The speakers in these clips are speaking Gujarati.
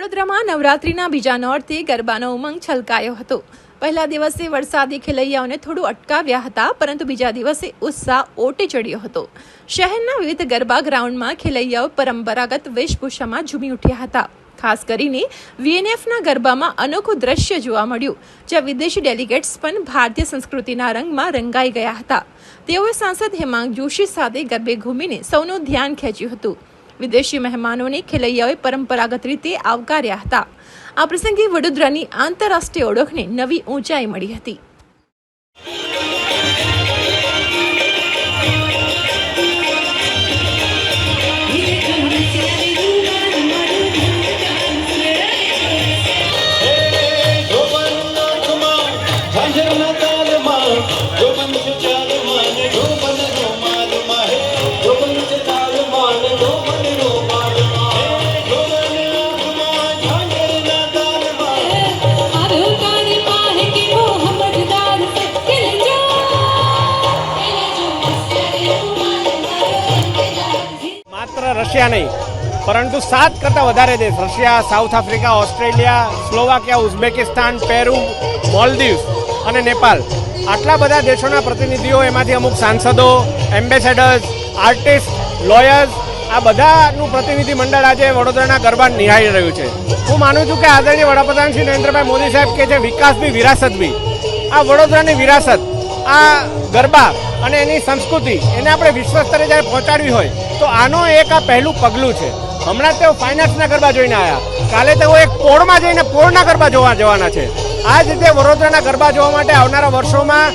વડોદરામાં નવરાત્રિના બીજા નોરથી ગરબાનો ઉમંગ છલકાયો હતો. પહેલા દિવસે વરસાદી ખેલૈયાઓને થોડું અટકાવ્યા હતા, પરંતુ બીજા દિવસે ઉત્સાહ ઓટે ચડ્યો હતો. શહેરના વિવિધ ગરબા ગ્રાઉન્ડમાં ખેલૈયાઓ પરંપરાગત વેશભૂષામાં ઝૂમી ઉઠ્યા હતા. ખાસ કરીને વીએનએફના ગરબામાં અનોખું દ્રશ્ય જોવા મળ્યું, જ્યાં વિદેશી ડેલિગેટ્સ પણ ભારતીય સંસ્કૃતિના રંગમાં રંગાઈ ગયા હતા. તેઓએ સાંસદ હેમાંગ જોશી સાથે ગરબે ઘૂમીને સૌનું ધ્યાન ખેંચ્યું હતું. વિદેશી મહેમાનોને ખેલૈયાઓએ પરંપરાગત રીતે આવકાર્યા હતા આ પ્રસંગે વડોદરાની આંતરરાષ્ટ્રીય ઓળખને નવી ઊંચાઈ મળી હતી જોબનનો ખુમાર, રશિયા નહીં. પરંતુ સાત કરતાં વધારે દેશ, Russia, South Africa, Australia, Slovakia, Uzbekistan, Peru, Maldives અને નેપાલ. આટલા બધા દેશોના પ્રતિનિધિઓ, એમાંથી અમુક સાંસદો, એમ્બેસેડર્સ, આર્ટિસ્ટ, લોયર્સ, આ બધાનું પ્રતિનિધિ મંડળ આજે વડોદરાના ગરબા નિહાળી રહ્યું છે. હું માનું છું કે આદરણીય વડાપ્રધાન શ્રી નરેન્દ્રભાઈ મોદી સાહેબ કે છે વિકાસ બી, વિરાસત બી. આ વડોદરાની વિરાસત, આ ગરબા અને એની સંસ્કૃતિ, એને આપણે વિશ્વ સ્તરે જ્યારે પહોંચાડવી હોય તો આનો એક આ પહેલું પગલું છે. હમણાં તેઓ ફાઇનાન્સના ગરબા જોઈને આવ્યા કાલે તેઓ એક પોળમાં જઈને પોળના ગરબા જોવા જવાના છે. આ જ રીતે વડોદરાના ગરબા જોવા માટે આવનારા વર્ષોમાં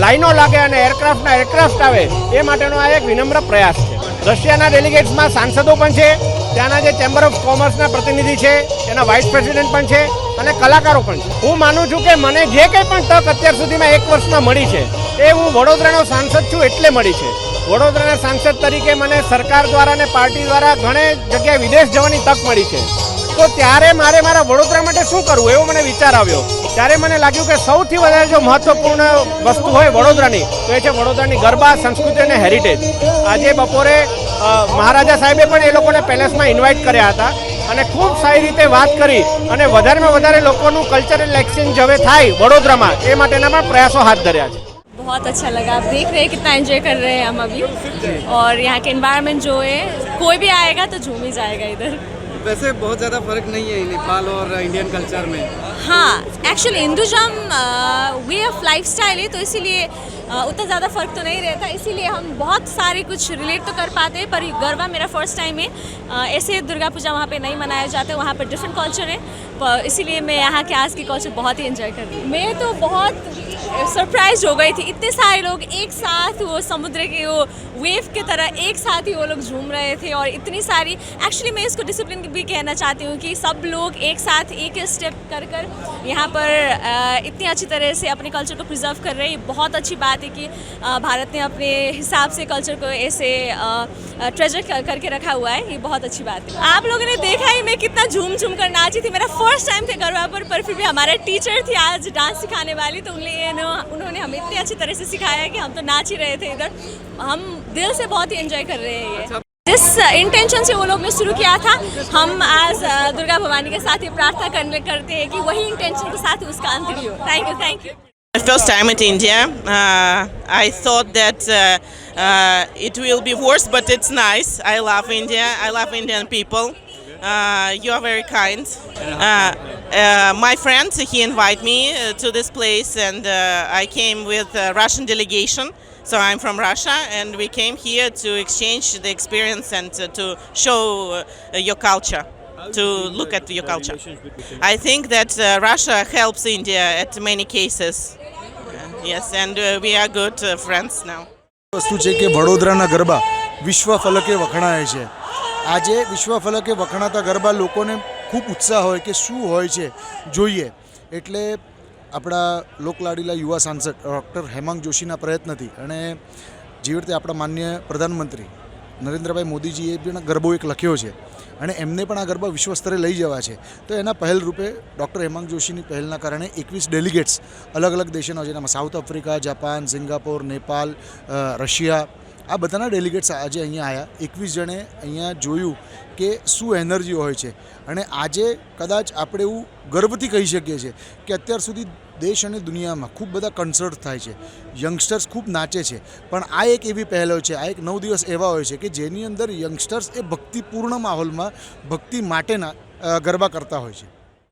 લાઈનો લાગે અને એરક્રાફ્ટના એરક્રાફ્ટ આવે, એ માટેનો આ એક વિનમ્ર પ્રયાસ છે. રશિયાના ડેલિગેટ્સમાં સાંસદો પણ છે. ત્યાંના જે ચેમ્બર ઓફ કોમર્સના પ્રતિનિધિ છે એના વાઇસ પ્રેસિડેન્ટ પણ છે અને કલાકારો પણ છે. હું માનું છું કે મને જે કંઈ પણ તક અત્યાર સુધીમાં એક વર્ષમાં મળી છે, એ હું વડોદરાનો સાંસદ છું એટલે મળી છે. વડોદરાના સાંસદ તરીકે મને સરકાર દ્વારા અને પાર્ટી દ્વારા ઘણે જગ્યાએ વિદેશ જવાની તક મળી છે. તો ત્યારે મારે મારા વડોદરા માટે શું કરવું, એવો મને વિચાર આવ્યો. ત્યારે મને લાગ્યું કે સૌથી વધારે જો મહત્વપૂર્ણ વસ્તુ હોય વડોદરાની, તો એ છે વડોદરાની ગરબા, સંસ્કૃતિ અને હેરિટેજ આજે બપોરે મહારાજા સાહેબે પણ એ લોકોને પેલેસમાં ઇન્વાઇટ કર્યા હતા અને ખૂબ સારી રીતે વાત કરી અને વધારેમાં વધારે લોકોનું કલ્ચરલ એક્સચેન્જ હવે થાય વડોદરામાં એ માટેના પણ પ્રયાસો હાથ ધર્યા છે बहुत अच्छा लगा आप देख रहे हैं कितना एंजॉय कर रहे हैं हम अभी और यहाँ के एनवायरनमेंट जो है कोई भी आएगा तो झूम ही जाएगा इधर वैसे बहुत ज़्यादा फ़र्क नहीं है नेपाल और इंडियन कल्चर में। हाँ actually Hinduism way of life style है तो इसीलिए उतना ज़्यादा फ़र्क तो नहीं रहता। इसीलिए हम बहुत सारे कुछ रिलेट तो कर पाते हैं, पर गरबा मेरा फ़र्स्ट टाइम है। ऐसे दुर्गा पूजा वहाँ पे नहीं मनाया जाता, वहाँ पर डिफरेंट कल्चर है। इसीलिए मैं यहाँ के आज की कल्चर बहुत ही एंजॉय कर रही मैं तो बहुत सरप्राइज़ हो गई थी। इतने सारे लोग एक साथ वो समुद्र के वो वेव की तरह एक साथ ही वो लोग झूम रहे थे और इतनी सारी एक्चुअली मैं इसको डिसिप्लिन भी कहना चाहती हूँ कि सब लोग एक साथ, एक स्टेप कर कर यहाँ पर इतनी अच्छी तरह से अपने कल्चर को प्रिजर्व कर रहे हैं। बहुत अच्छी बात है कि भारत ने अपने हिसाब से कल्चर को ऐसे ट्रेजर करके रखा हुआ है। ये बहुत अच्छी बात है। आप लोगों ने देखा ही मैं कितना झूम झूम कर नाची थी। मेरा फ़र्स्ट टाइम थे गरबा पर पर फिर भी हमारे टीचर थी आज डांस सिखाने वाली तो उन्हें उन्होंने हमें इतनी अच्छी तरह से सिखाया कि हम तो नाच ही रहे थे इधर हम दिल से बहुत ही एंजॉय कर रहे हैं ये जिस इंटेंशन से वो लोग ने शुरू किया था हम आज दुर्गा भवानी के साथ ये प्रार्थना करने करते हैं कि वही इंटेंशन के साथ उसका अंत भी हो thank you thank you first time at India. Uh, I thought that uh, uh, it will be worse, but it's nice. I love India. I love Indian people. Uh, you are very kind. Uh, uh, my friend, he invited me uh, to this place, and uh, I came with a Russian delegation. So I'm from Russia, and we came here to exchange the experience and uh, to show uh, your culture, to look at your culture. I think that uh, Russia helps India at many cases. Yes, and uh, we are good uh, friends now. વસ્તુ છે કે વડોદરાના ગરબા વિશ્વ ફલકે વખણાય છે આજે વિશ્વ ફલકે વખણાતા ગરબા લોકોને ખૂબ ઉત્સાહ હોય કે શું હોય છે જોઈએ. એટલે આપણા લોકલાડીલા યુવા સાંસદ ડૉક્ટર હેમાંગ જોશીના પ્રયત્નથી અને જેવી રીતે આપણા માન્ય પ્રધાનમંત્રી નરેન્દ્રભાઈ મોદીજીએ પણ ગરબો એક લખ્યો છે અને એમને પણ આ ગરબા વિશ્વ સ્તરે લઈ જવા છે. તો એના પહેલ રૂપે ડૉક્ટર હેમાંગ જોશીની પહેલના કારણે એકવીસ ડેલિગેટ્સ અલગ અલગ દેશોના જેનામાં South Africa, Japan, Singapore, Nepal Russia આ બધાના ડેલિગેટ્સ આજે અહીંયા આવ્યા એકવીસ જણે અહીંયા જોયું કે શું એનર્જી હોય છે. અને આજે કદાચ આપણે એવું ગર્વથી કહી શકીએ છીએ કે અત્યાર સુધી દેશ અને દુનિયામાં ખૂબ બધા કન્સર્ટ થાય છે. યંગસ્ટર્સ ખૂબ નાચે છે. પણ આ એક એવી પહેલો છે, આ એક નવ દિવસ એવા હોય છે કે જેની અંદર યંગસ્ટર્સ એ ભક્તિપૂર્ણ માહોલમાં ભક્તિ માટેના ગરબા કરતા હોય છે.